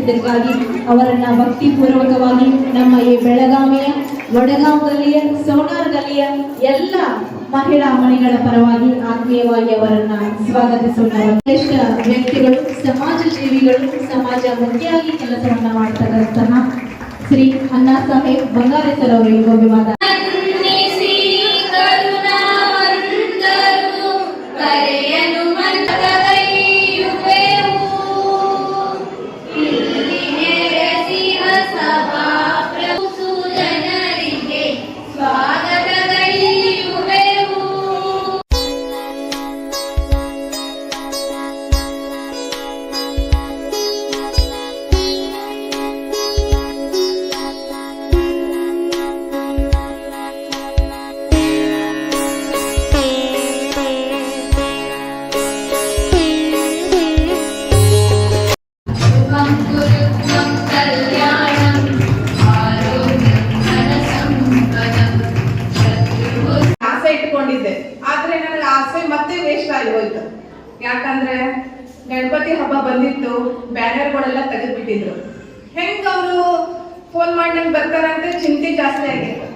ಇದಕ್ಕಾಗಿ ಅವರನ್ನ ಭಕ್ತಿಪೂರ್ವಕವಾಗಿ ನಮ್ಮ ಈ ಬೆಳಗಾವಿಯ ವಡಗಾಂವ್ ಗಲ್ಲಿಯ ಸೋನಾರ್ ಗಲ್ಲಿಯ ಎಲ್ಲ ಮಹಿಳಾ ಮಣಿಗಳ ಪರವಾಗಿ ಆತ್ಮೀಯವಾಗಿ ಅವರನ್ನ ಸ್ವಾಗತಿಸೋಣ ಶ್ರೇಷ್ಠ ವ್ಯಕ್ತಿಗಳು, ಸಮಾಜ ಜೀವಿಗಳು ಸಮಾಜ ಮುಖ್ಯವಾಗಿ ಕೆಲಸವನ್ನ ಮಾಡ್ತಕ್ಕಂತಹ ಶ್ರೀ ಅಣ್ಣಾ ಸಾಹೇಬ್ ಬಂಗಾರೇಸರ್ ಅವರಿಗೆ ಅವರು ಯಾಕಂದ್ರೆ ಗಣಪತಿ ಹಬ್ಬ ಬಂದಿತ್ತು, ಬ್ಯಾನರ್ಗಳೆಲ್ಲ ತೆಗೆದ್ಬಿಟ್ಟಿದ್ರು. ಹೆಂಗ್ ಅವರು ಫೋನ್ ಮಾಡಿ ನಂಗೆ ಬರ್ತಾರಂತ? ಚಿಂತೆ ಜಾಸ್ತಿ ಆಗಿತ್ತು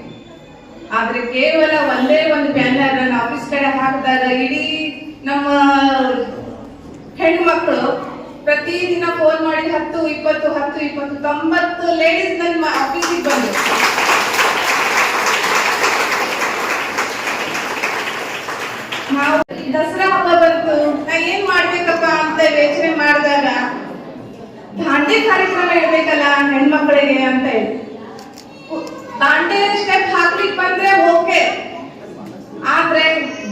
ಆದ್ರೆ ಕೇವಲ ಒಂದೇ ಒಂದು ಬ್ಯಾನರ್ ನನ್ನ ಆಫೀಸ್ ಕಡೆ ಹಾಕಿದಾಗ ಇಡೀ ನಮ್ಮ ಹೆಣ್ಮಕ್ಳು ಪ್ರತಿದಿನ ಫೋನ್ ಮಾಡಿ ಹತ್ತು, ಇಪ್ಪತ್ತು ಹತ್ತು, ಇಪ್ಪತ್ತು ತೊಂಬತ್ತು ಲೇಡೀಸ್ ನನ್ನ ಆಫೀಸಿಗೆ ಬಂದ್ರು. ನಾವು ದಸರಾ ಹಬ್ಬ ಬಂತು. ನಾ ಏನ್ ಮಾಡ್ಬೇಕಪ್ಪ ಅಂತ ಯೋಚನೆ ಮಾಡಿದಾಗ ದಾಂಡೆ ಕಾರ್ಯಕ್ರಮ ಇರ್ಬೇಕಲ್ಲ ಹೆಣ್ಮಕ್ಳಿಗೆ ಅಂತ ಹೇಳಿ. ದಾಂಡೆ ಸ್ಟೆಪ್ ಹಾಕ್ಲಿಕ್ ಬಂದ್ರೆ ಓಕೆ. ಆದ್ರೆ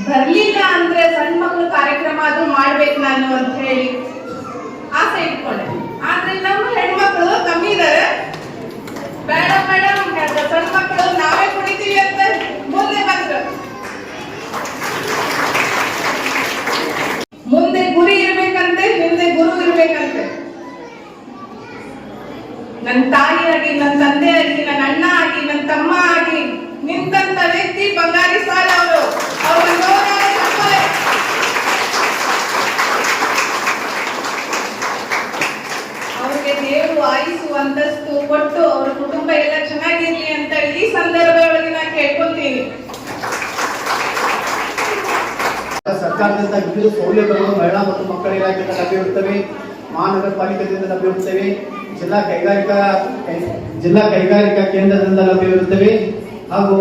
ಬರ್ಲಿಲ್ಲ ಅಂದ್ರೆ ಸಣ್ಣ ಮಕ್ಳು ಕಾರ್ಯಕ್ರಮ ಅದು ಮಾಡ್ಬೇಕು ನಾನು ಅಂತ ಹೇಳಿ ಆಸೆ ಇಟ್ಕೊಂಡೆ ಆದ್ರೆ ನಮ್ಮ ಹೆಣ್ಮಕ್ಳು ಕಮ್ಮಿ ಇದಾರೆ ಬೇಡ ಮೇಡಮ್ ಸಣ್ಣ ಮಕ್ಕಳು ನಾವೇ ಕುಡಿತೀವಿ ಅಂತ ಮುಂದೆ ಬಂದ್ರು ಮುಂದೆ ಗುರಿ ಇರ್ಬೇಕಂತೆ ಹಿಂದೆ ಗುರು ಇರ್ಬೇಕಂತೆ ನನ್ನ ತಾಯಿ ಆಗಿ ನನ್ನ ತಂದೆ ಆಗಿ ನನ್ನ ಅಣ್ಣ ಆಗಿ ನನ್ನ ತಮ್ಮ ಆಗಿ, ನಿಂತಂತ ವ್ಯಕ್ತಿ ಬಂಗಾರಿ ಸಾಲ ಅವರು. ಅವರಿಗೆ ದೇವರು ಆಯಿಸು ಅಂತಸ್ತು ಕೊಟ್ಟು ಅವ್ರ ಕುಟುಂಬ ಎಲ್ಲ ಚೆನ್ನಾಗಿರ್ಲಿ ಅಂತ ಈ ಸಂದರ್ಭದೊಳಗೆ ನಾನು ಕೇಳ್ಕೊತೀನಿ. ಸರ್ಕಾರದಿಂದ ವಿವಿಧ ಸೌಲಭ್ಯಗಳು ಮಹಿಳಾ ಮತ್ತು ಮಕ್ಕಳ ಇಲಾಖೆಯಿಂದ ಲಭ್ಯವಿರುತ್ತವೆ ಮಹಾನಗರ ಪಾಲಿಕೆಯಿಂದ ಲಭ್ಯವಿರುತ್ತವೆ. ಜಿಲ್ಲಾ ಕೈಗಾರಿಕಾ ಜಿಲ್ಲಾ ಕೈಗಾರಿಕಾ ಕೇಂದ್ರದಿಂದ ಲಭ್ಯವಿರುತ್ತವೆ ಹಾಗೂ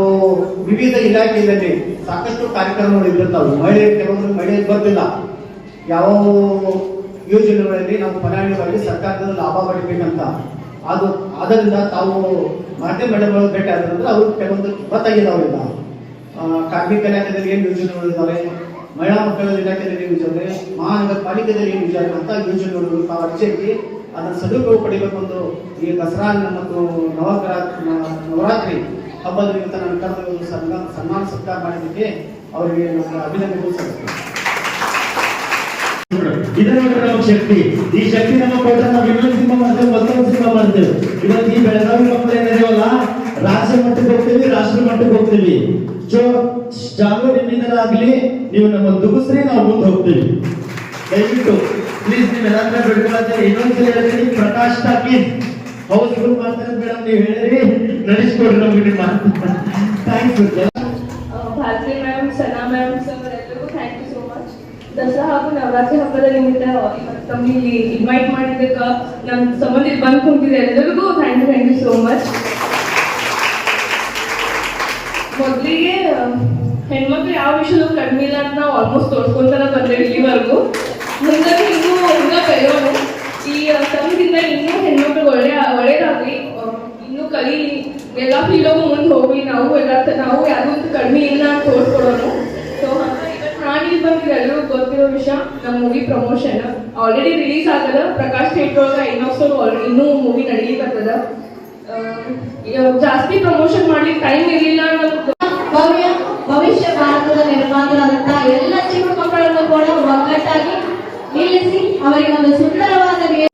ವಿವಿಧ ಇಲಾಖೆಯಲ್ಲಿ ಸಾಕಷ್ಟು ಕಾರ್ಯಕ್ರಮಗಳು ಇರುತ್ತವೆ ಮಹಿಳೆಯರು ಕೆಲವೊಂದು ಮಹಿಳೆಯರು ಬರ್ತಿಲ್ಲ ಯಾವ ಯೋಜನೆಗಳಲ್ಲಿ ನಾವು ಫಲಾನುಭವಿಗಳಿಗೆ ಸರ್ಕಾರದಿಂದ ಲಾಭ ಪಡಿಬೇಕಂತ. ಅದು ಆದ್ದರಿಂದ ತಾವು ಮಾತೆ ಮೇಡಮ್ಗಳು ಭೇಟಿ ಆದ್ರಂದ್ರೆ ಅವ್ರು ಕೆಲವೊಂದು ಗೊತ್ತಾಗಿಲ್ಲ ಕಾರ್ಮಿಕ ಇಲಾಖೆಯಲ್ಲಿ ಏನು ಯೋಜನೆಗಳು ಇದ್ದಾವೆ ಮಹಿಳಾ ಮಕ್ಕಳ ಇಲಾಖೆಯಲ್ಲಿ ಏನು ಯೋಜನೆ? ಮಹಾನಗರ ಪಾಲಿಕೆಯಲ್ಲಿ ಏನು ಯೋಜನೆ ಅಂತ ಯೋಜನೆಗಳು ತಾವು ಅರ್ಜಿ ಅದನ್ನು ಸದುಪಯೋಗ ಪಡಿಬೇಕೊಂದು ಈ ದಸರಾ ಮತ್ತು ನವಗ್ರ, ನವರಾತ್ರಿ ಹಬ್ಬದ ನಿಮಿತ್ತ ನಾನು ಕರೆದು ಒಂದು ಸನ್ಮಾನ ಸನ್ಮಾನ ಸತ್ಕಾರ ಮಾಡಿದ್ದಕ್ಕೆ ಅವರಿಗೆ ನಮ್ಮ ಅಭಿನಂದನೆಗಳು ನಮ್ಮ ಶಕ್ತಿ. ಈ ಶಕ್ತಿ ನಮ್ಮ ಕೊಟ್ರೆ ನಾವು ಸಿನಿಮಾ ಮಾಡ್ತೇವೆ ಮತ್ತೊಂದು ಸಿನಿಮಾ ಮಾಡ್ತೇವೆ ಇವತ್ತು ಈ ಬೆಳಗಾವಿ ಮಕ್ಕಳು ಏನಿದೆಯಲ್ಲ ರಾಜ್ಯ ಮಟ್ಟಕ್ಕೆ ಹೋಗ್ತೀವಿ, ರಾಷ್ಟ್ರ ಮಟ್ಟಕ್ಕೆ ಹೋಗ್ತೀವಿ. ಸೊ ನಿಮ್ಮಿಂದಲಾಗ್ಲಿ ನೀವು ನಮ್ಮ ದುಗುಸ್ರಿ ನಾವು ಮುಂದೆ ಹೋಗ್ತೀವಿ. ದಯವಿಟ್ಟು. ಪ್ಲೀಸ್ ನೀವು ಎಲ್ಲ ಬಿಡ್ಕೊಳತ್ತೇನೆ ಇನ್ನೊಂದ್ಸಲ ಹೇಳ್ತೀನಿ, ಪ್ರಕಾಶ್ ಟಾಕೀಸ್. ಹೌದು ಫುಲ್ ಮಾಡ್ತಾರೆ ಮೇಡಮ್ ನೀವು ಹೇಳಿರಿ ನಡೆಸ್ಕೊಡ್ರಿ ನಮ್ಗೆ ನಿಮ್ಮ thanks Bharati ma'am Sana ma'am sir ಎಲ್ಲರಿಗೂ thank you so much Dasara ಹಾಗೂ ನವರಾತ್ರಿ ಹಬ್ಬದ ನಿಮಿತ್ತ ಇಲ್ಲಿ ಇನ್ವೈಟ್ ಮಾಡಿದ್ದಕ್ಕೆ ನಮ್ಮ ಸಂಬಂಧಿ ಬಂದು ಕುಂತಿದೆ ಎಲ್ಲರಿಗೂ thank you thank you so much ಮೊದಲಿಗೆ ಹೆಣ್ಮಕ್ಳು ಯಾವ ವಿಷಯದಲ್ಲೂ ಕಡಿಮೆ ಇಲ್ಲ ಅಂತ ನಾವು ಆಲ್ಮೋಸ್ಟ್ ತೋರ್ಸ್ಕೊಂತಾನೆ ಬಂದೇವೆ ಇಲ್ಲಿವರೆಗೂ. ಮುಂದೆ ಇನ್ನೂ ಹಿಂಗ ಬೆಳೆಯೋಣ ಈ ಸಂಘದಿಂದ ಇನ್ನೂ ಹೆಣ್ಮಕ್ಳು ಒಳ್ಳೆ, ಒಳ್ಳೇದಾಗ್ಲಿ. ಇನ್ನೂ ಕಲಿ, ಎಲ್ಲ ಫೀಲ್ಡಗೂ ಮುಂದೆ ಹೋಗ್ಲಿ. ನಾವು ಎಲ್ಲ ನಾವು ಯಾರಿಗೂ ಕಡಿಮೆ ಇಲ್ಲ ಅಂತ ತೋರಿಸ್ಕೊಡೋಣ ಸೊ ನಾನು ಇಲ್ಲಿ ಬಂದಿದ್ದು ಎಲ್ಲರಿಗೂ ಗೊತ್ತಿರೋ ವಿಷಯ, ನಮ್ಮ ಮೂವಿ ಪ್ರಮೋಷನ್ ಆಲ್ರೆಡಿ ರಿಲೀಸ್ ಆಗದ. ಪ್ರಕಾಶ್ ಥಿಯೇಟರ್ ಒಳಗೆ ಆಲ್ರೆಡಿ ಇನ್ನೂ ಮೂವಿ ನಡೀತದ ಜಾಸ್ತಿ ಪ್ರಮೋಷನ್ ಮಾಡ್ಲಿಕ್ಕೆ ಟೈಮ್ ಇರಲಿಲ್ಲ ಭವಿಷ್ಯ ಭಾರತದ ನಿರ್ಮಾತರಾದಂತಹ ಎಲ್ಲ ಚಿಕ್ಕ ಮಕ್ಕಳನ್ನು ಕೂಡ ಒಗ್ಗಟ್ಟಾಗಿ இல்லை அவரை நம்ம சுந்தரவாத